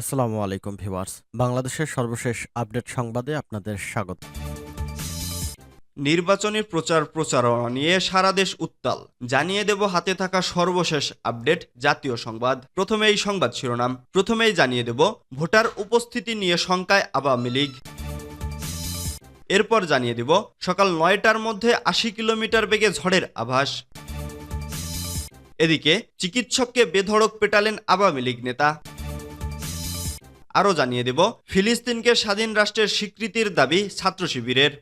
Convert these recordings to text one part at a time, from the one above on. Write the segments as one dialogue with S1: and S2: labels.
S1: আসসালামু আলাইকুম ভিউয়ার্স। বাংলাদেশের সর্বশেষ আপডেট সংবাদে আপনাদের স্বাগত।
S2: নির্বাচনী প্রচার প্রচারণা নিয়ে সারা দেশ উত্তাল। জানিয়ে দেব হাতে থাকা সর্বশেষ আপডেট জাতীয় সংবাদ। প্রথমে এই সংবাদ শিরোনাম। প্রথমেই জানিয়ে দেব ভোটার উপস্থিতি নিয়ে শঙ্কায় আওয়ামী লীগ। এরপর জানিয়ে দেব সকাল নয়টার মধ্যে আশি কিলোমিটার বেগে ঝড়ের আভাস। এদিকে চিকিৎসককে বেধড়ক পেটালেন আওয়ামী লীগ নেতা। আরও জানিয়ে দেব, ফিলিস্তিনকে স্বাধীন রাষ্ট্রের স্বীকৃতির দাবি ছাত্র শিবিরের।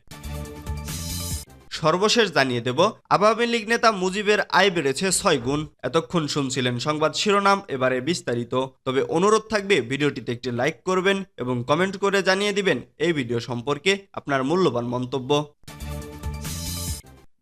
S2: সর্বশেষ জানিয়ে দেব, আওয়ামী লীগ নেতা মুজিবের আয় বেড়েছে ছয় গুণ। এতক্ষণ শুনছিলেন সংবাদ শিরোনাম, এবারে বিস্তারিত। তবে অনুরোধ থাকবে, ভিডিওটিতে একটি লাইক করবেন এবং কমেন্ট করে জানিয়ে দিবেন এই ভিডিও সম্পর্কে আপনার মূল্যবান মন্তব্য।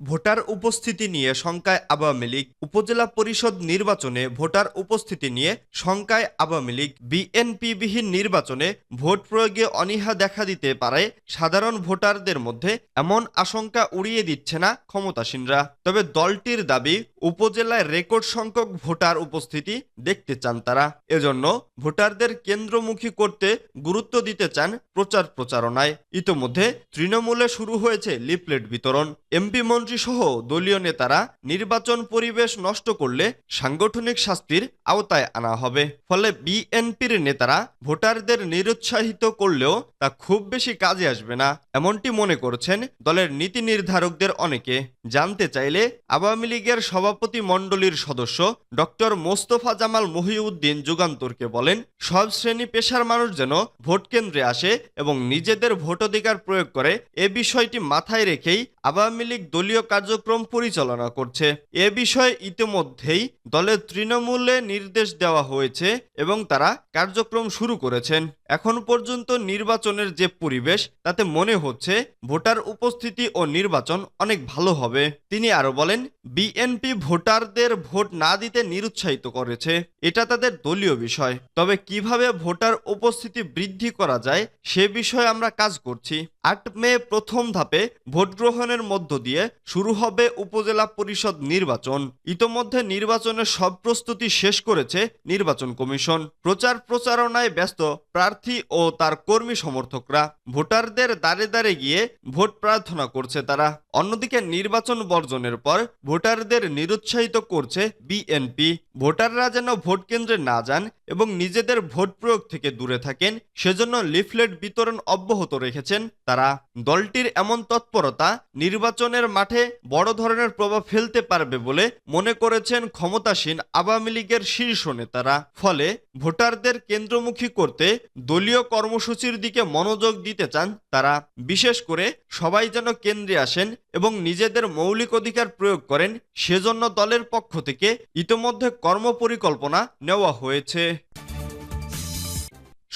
S2: ভোটার উপস্থিতি নিয়ে শঙ্কায় আওয়ামী লীগ। উপজেলা পরিষদ নির্বাচনে ভোটার উপস্থিতি নিয়ে শঙ্কায় আওয়ামী লীগ। বিএনপিবিহীন নির্বাচনে ভোট প্রয়োগে অনীহা দেখা দিতে পারে সাধারণ ভোটারদের মধ্যে এমন আশঙ্কা উড়িয়ে দিচ্ছে না ক্ষমতাসীনরা। তবে দলটির দাবি, উপজেলায় রেকর্ড সংখ্যক ভোটার উপস্থিতি দেখতে চান তারা। এজন্য ভোটারদের কেন্দ্রমুখী করতে গুরুত্ব দিতে চান প্রচার প্রচারণায়। ইতোমধ্যে তৃণমূলে শুরু হয়েছে লিফলেট বিতরণ। এমপি মন্ত্রী সহ দলীয় নেতারা নির্বাচন পরিবেশ নষ্ট করলে সাংগঠনিক শাস্তির আওতায় আনা হবে। ফলে বিএনপির নেতারা ভোটারদের নিরুৎসাহিত করলেও তা খুব বেশি কাজে আসবে না, এমনটি মনে করছেন দলের নীতি নির্ধারকদের অনেকে। জানতে চাইলে আওয়ামী লীগের সভাপতি মণ্ডলীর সদস্য ডক্টর মোস্তফা জামাল মহিউদ্দিন যুগান্তরকে বলেন, সব শ্রেণি পেশার মানুষ যেন ভোট কেন্দ্রে আসে এবং নিজেদের ভোটাধিকার প্রয়োগ করে এ বিষয়টি মাথায় রেখেই আওয়ামী লীগ দলীয় কার্যক্রম পরিচালনা করছে। এ বিষয়ে ইতিমধ্যেই দলের তৃণমূলে নির্দেশ দেওয়া হয়েছে এবং তারা কার্যক্রম শুরু করেছেন। এখন পর্যন্ত নির্বাচনের যে পরিবেশ, তাতে মনে হচ্ছে ভোটার উপস্থিতি ও নির্বাচন অনেক ভালো হবে। তিনি আরও বলেন, বিএনপি ভোটারদের ভোট না দিতে নিরুৎসাহিত করেছে। এটা তাদের দলীয় বিষয়। তবে কীভাবে ভোটার উপস্থিতি বৃদ্ধি করা যায়, সে বিষয়ে আমরা কাজ করছি। আট মে প্রথম ধাপে ভোট গ্রহণের মধ্য দিয়ে শুরু হবে উপজেলা পরিষদ নির্বাচন। ইতোমধ্যে নির্বাচনের সব প্রস্তুতি শেষ করেছে নির্বাচন কমিশন। প্রচার প্রচারণায় ব্যস্ত প্রার্থী ও তার কর্মী সমর্থকরা। ভোটারদের দাঁড়ে দাঁড়ে গিয়ে ভোট প্রার্থনা করছে তারা। অন্যদিকে নির্বাচন বর্জনের পর ভোটারদের নিরুৎসাহিত করছে বিএনপি। ভোটাররা যেন ভোট কেন্দ্রে না যান এবং নিজেদের ভোট প্রয়োগ থেকে দূরে থাকেন, সেজন্য লিফলেট বিতরণ অব্যাহত রেখেছেন তারা। দলটির এমন তৎপরতা নির্বাচনের মাঠে বড় ধরনের প্রভাব ফেলতে পারবে বলে মনে করেছেন ক্ষমতাসীন আওয়ামী লীগের শীর্ষ নেতারা। ফলে ভোটারদের কেন্দ্রমুখী করতে দলীয় কর্মসূচির দিকে মনোযোগ দিতে চান তারা। বিশেষ করে সবাই যেন কেন্দ্রে আসেন এবং নিজেদের মৌলিক অধিকার প্রয়োগ করেন, সেজন্য দলের পক্ষ থেকে ইতোমধ্যে কর্মপরিকল্পনা নেওয়া হয়েছে।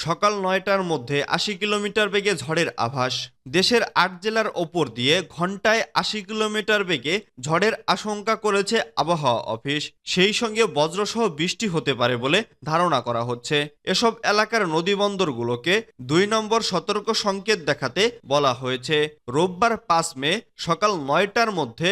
S2: সকাল নয়টার মধ্যে আশি কিলোমিটার বেগে ঝড়ের আভাস। দেশের আট জেলার ওপর দিয়ে ঘন্টায় আশি কিলোমিটার বেগে ঝড়ের আশঙ্কা করেছে আবহাওয়া অফিস। সেই সঙ্গে বজ্রসহ বৃষ্টি হতে পারে বলে ধারণা করা হচ্ছে। এসব এলাকার নদীবন্দরগুলোকে দুই নম্বর সতর্ক সংকেত দেখাতে বলা হয়েছে। রোববার পাঁচ মে সকাল নয়টার মধ্যে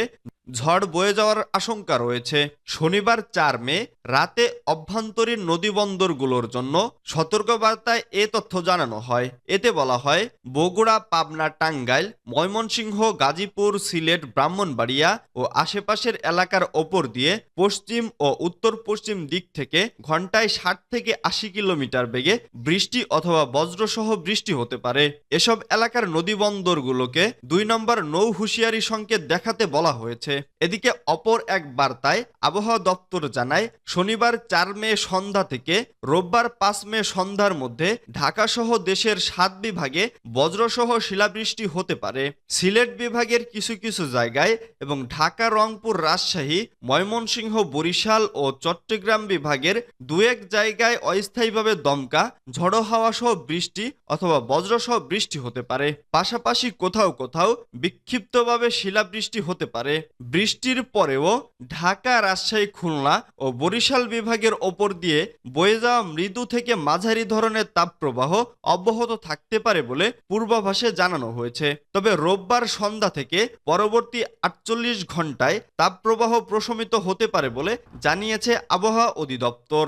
S2: ঝড় বয়ে যাওয়ার আশঙ্কা রয়েছে। শনিবার চার মে, রাতে অভ্যন্তরীণ নদীবন্দরগুলোর জন্য সতর্কবার্তায় এ তথ্য জানানো হয়। এতে বলা হয়, বগুড়া, পাবনা, টাঙ্গাইল, ময়মনসিংহ, গাজীপুর, সিলেট, ব্রাহ্মণবাড়িয়া ও আশেপাশের এলাকার ওপর দিয়ে পশ্চিম ও উত্তর পশ্চিম দিক থেকে ঘন্টায় ষাট থেকে আশি কিলোমিটার বেগে বৃষ্টি অথবা বজ্রসহ বৃষ্টি হতে পারে। এসব এলাকার নদীবন্দরগুলোকে দুই নম্বর নৌ হুঁশিয়ারি সংকেত দেখাতে বলা হয়েছে। এদিকে অপর এক বার্তায় আবহাওয়া দপ্তর জানায়, শনিবার চার মে সন্ধ্যা থেকে রোববার পাঁচ মে সন্ধ্যার মধ্যে ঢাকা সহ দেশের সাত বিভাগে বজ্রসহ শিলাবৃষ্টি হতে পারে। সিলেট বিভাগের কিছু কিছু জায়গায় এবং ঢাকা, রংপুর, রাজশাহী, ময়মনসিংহ, বরিশাল ও চট্টগ্রাম বিভাগের দু এক জায়গায় অস্থায়ীভাবে দমকা, ঝড়ো হাওয়া সহ বৃষ্টি অথবা বজ্রসহ বৃষ্টি হতে পারে। পাশাপাশি কোথাও কোথাও বিক্ষিপ্তভাবে শিলাবৃষ্টি হতে পারে। বৃষ্টির পরেও ঢাকা রাজশাহী, খুলনা ও বরিশাল বিভাগের ওপর দিয়ে বয়ে যাওয়া মৃদু থেকে মাঝারি ধরনের তাপপ্রবাহ অব্যাহত থাকতে পারে বলে পূর্বাভাসে জানানো হয়েছে। তবে রোববার সন্ধ্যা থেকে পরবর্তী আটচল্লিশ ঘন্টায় তাপপ্রবাহ প্রশমিত হতে পারে বলে জানিয়েছে আবহাওয়া অধিদপ্তর।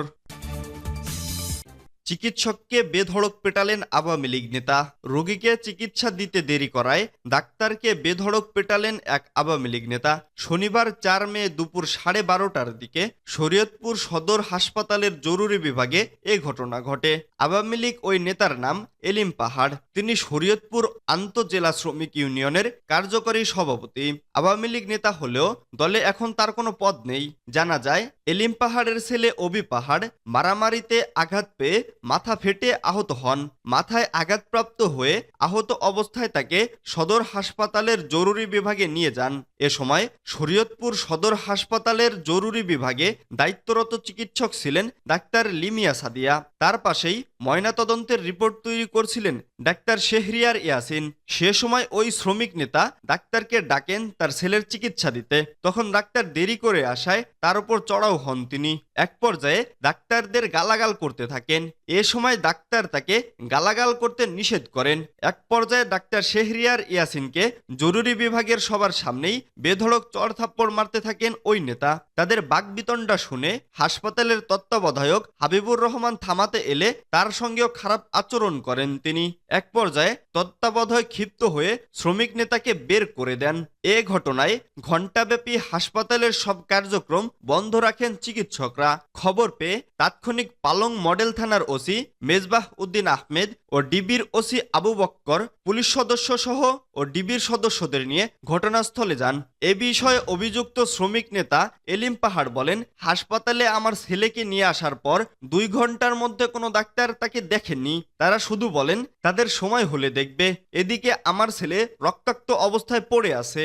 S2: চিকিৎসককে বেধড়ক পেটালেন আওয়ামী লীগ নেতা। রোগীকে চিকিৎসা দিতে দেরি করায় ডাক্তারকে বেধড়ক পেটালেন এক আওয়ামী লীগ নেতা। শনিবার চার মে দুপুর সাড়ে বারোটার দিকে শরীয়তপুর সদর হাসপাতালের জরুরি বিভাগে এ ঘটনা ঘটে। আওয়ামী লীগ ওই নেতার নাম এলিম পাহাড়। তিনি শরীয়তপুর আন্তজেলা শ্রমিক ইউনিয়নের কার্যকরী সভাপতি। আওয়ামী লীগ নেতা হলেও দলে এখন তার কোনো পদ নেই। জানা যায়, এলিম পাহাড়ের ছেলে অবি পাহাড় মারামারিতে আঘাত পেয়ে মাথা ফেটে আহত হন। মাথায় আঘাতপ্রাপ্ত হয়ে আহত অবস্থায় তাকে সদর হাসপাতালের জরুরি বিভাগে নিয়ে যান। এ সময় শরীয়তপুর সদর হাসপাতালের জরুরি বিভাগে দায়িত্বরত চিকিৎসক ছিলেন ডাক্তার লিমিয়া সাদিয়া। তার পাশেই ময়নাতদন্তের রিপোর্ট তৈরি করছিলেন ডাক্তার শেহরিয়ার ইয়াসিন। সে সময় ওই শ্রমিক নেতা ডাক্তারকে ডাকেন তার ছেলের চিকিৎসা দিতে। তখন ডাক্তার দেরি করে আসায় তার উপর চড়াও হন তিনি। এক পর্যায়ে ডাক্তারদের গালাগাল করতে থাকেন। এ সময় ডাক্তার তাকে গালাগাল করতে নিষেধ করেন। এক পর্যায়ে ডাক্তার শেহরিয়ার ইয়াসিনকে জরুরি বিভাগের সবার সামনেই বেধড়ক চড় থাপ্পড় মারতে থাকেন ওই নেতা। তাদের বাকবিতণ্ডা শুনে হাসপাতালের তত্ত্বাবধায়ক হাবিবুর রহমান থামাতে এলে তার সঙ্গেও খারাপ আচরণ করেন তিনি। এক পর্যায়ে তত্ত্বাবধায়ক ক্ষিপ্ত হয়ে শ্রমিক নেতাকে বের করে দেন। এ ঘটনায় ঘণ্টাব্যাপী হাসপাতালের সব কার্যক্রম বন্ধ রাখেন চিকিৎসকরা। খবর পেয়ে তাৎক্ষণিক পালং মডেল থানার ওসি মেজবাহ উদ্দিন আহমেদ ও ডিবির ওসি আবু বক্কর, পুলিশ সদস্য সহ ও ডিবির সদস্যদের নিয়ে ঘটনাস্থলে যান। এ বিষয়ে অভিযুক্ত শ্রমিক নেতা এলিম পাহাড় বলেন, হাসপাতালে আমার ছেলেকে নিয়ে আসার পর দুই ঘণ্টার মধ্যে কোনো ডাক্তার তাকে দেখেননি। তারা শুধু বলেন, তাদের সময় হলে দেখবে। এদিকে আমার ছেলে রক্তাক্ত অবস্থায় পড়ে আছে।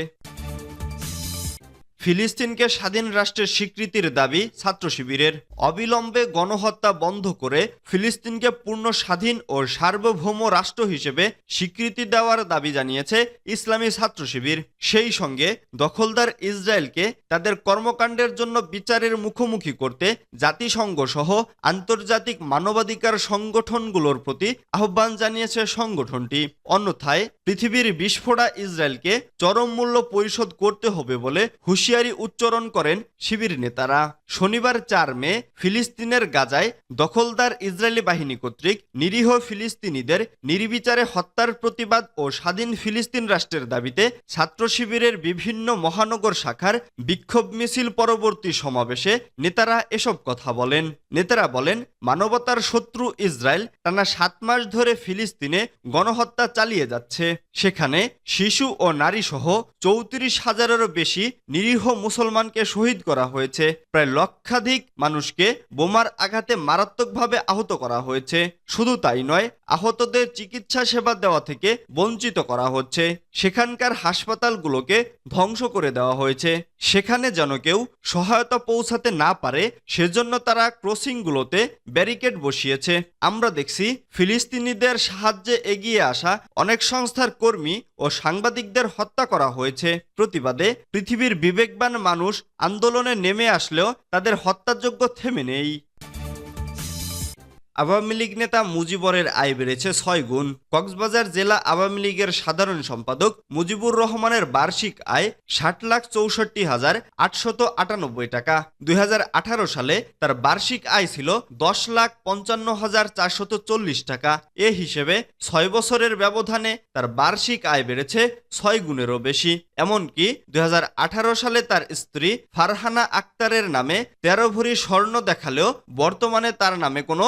S2: ফিলিস্তিনকে স্বাধীন রাষ্ট্রের স্বীকৃতির দাবি ছাত্র শিবিরের। অবিলম্বে গণহত্যা বন্ধ করে ফিলিস্তিনকে পূর্ণ স্বাধীন ও সার্বভৌম রাষ্ট্র হিসেবে স্বীকৃতি দেওয়ার দাবি জানিয়েছে ইসলামী ছাত্র শিবির। সেই সঙ্গে দখলদার ইসরায়েলকে তাদের কর্মকাণ্ডের জন্য বিচারের মুখোমুখি করতে জাতিসংঘ সহ আন্তর্জাতিক মানবাধিকার সংগঠনগুলোর প্রতি আহ্বান জানিয়েছে সংগঠনটি। অন্যথায় পৃথিবীর বিস্ফোরা ইসরায়েলকে চরম মূল্য পরিশোধ করতে হবে বলে হুঁশিয়ারি উচ্চারণ করেন শিবির নেতারা। শনিবার চার মে ফিলিস্তিনের গাজায় দখলদার ইসরায়েলি বাহিনী কর্তৃক নিরীহ ফিলিস্তিনিদের নির্বিচারে হত্যার প্রতিবাদ ও স্বাধীন ফিলিস্তিন রাষ্ট্রের দাবিতে ছাত্র শিবিরের বিভিন্ন মহানগর শাখার বিক্ষোভ মিছিল পরবর্তী সমাবেশে নেতারা এসব কথা বলেন। নেতারা বলেন, মানবতার শত্রু ইসরায়েল টানা সাত মাস ধরে ফিলিস্তিনে গণহত্যা চালিয়ে যাচ্ছে। সেখানে শিশু ও নারী সহ চৌত্রিশ হাজারেরও বেশি নিরীহ মুসলমানকে শহীদ করা হয়েছে। প্রায় লক্ষাধিক মানুষকে বোমার আঘাতে মারাত্মকভাবে আহত করা হয়েছে। শুধু তাই নয়, আহতদের চিকিৎসা সেবা দেওয়া থেকে বঞ্চিত করা হচ্ছে। সেখানকার হাসপাতালগুলোকে ধ্বংস করে দেওয়া হয়েছে। সেখানে যেন কেউ সহায়তা পৌঁছাতে না পারে, সেজন্য তারা ক্রসিংগুলোতে ব্যারিকেড বসিয়েছে। আমরা দেখছি ফিলিস্তিনিদের সাহায্যে এগিয়ে আসা অনেক সংস্থার কর্মী ও সাংবাদিকদের হত্যা করা হয়েছে। প্রতিবাদে পৃথিবীর বিবেকবান মানুষ আন্দোলনে নেমে আসলেও তাদের হত্যাযোগ্য থেমে নেই। আওয়ামী লীগ নেতা মুজিবরের আয় বেড়েছে ছয় গুণ। কক্সবাজার জেলা আওয়ামী লীগের সাধারণ সম্পাদক মুজিবুর রহমানের বার্ষিক আয় ষাট লাখ চৌষট্টি হাজার আটশত আটানব্বই টাকা। দুই হাজার আঠারো সালে তার বার্ষিক আয় ছিল দশ লাখ পঞ্চান্ন হাজার চারশত চল্লিশ টাকা। এ হিসেবে ছয় বছরের ব্যবধানে তার বার্ষিক আয় বেড়েছে ছয় গুণেরও বেশি। এমনকি দু হাজার আঠারো সালে তার স্ত্রী ফারহানা আক্তারের নামে তেরো ভরি স্বর্ণ দেখালেও বর্তমানে তার নামে কোনো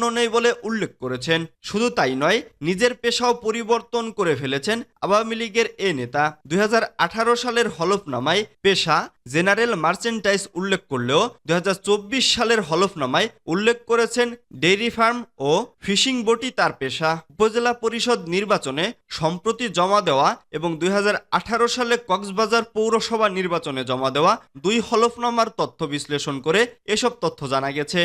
S2: নেই বলে উল্লেখ করেছেন। শুধু তাই নয়, নিজের পেশাও পরিবর্তন করে ফেলেছেন আওয়ামী লীগের এ নেতা। দুই হাজার আঠারো সালের হলফনামায় পেশা, জেনারেল মার্চেন্টাইজ উল্লেখ করলেও দুই হাজার চব্বিশ সালের হলফনামায় উল্লেখ করেছেন ডেইরি ফার্ম ও ফিশিং বোটই তার পেশা। উপজেলা পরিষদ নির্বাচনে সম্প্রতি জমা দেওয়া এবং দুই হাজার আঠারো সালে কক্সবাজার পৌরসভা নির্বাচনে জমা দেওয়া দুই হলফনামার তথ্য বিশ্লেষণ করে এসব তথ্য জানা গেছে।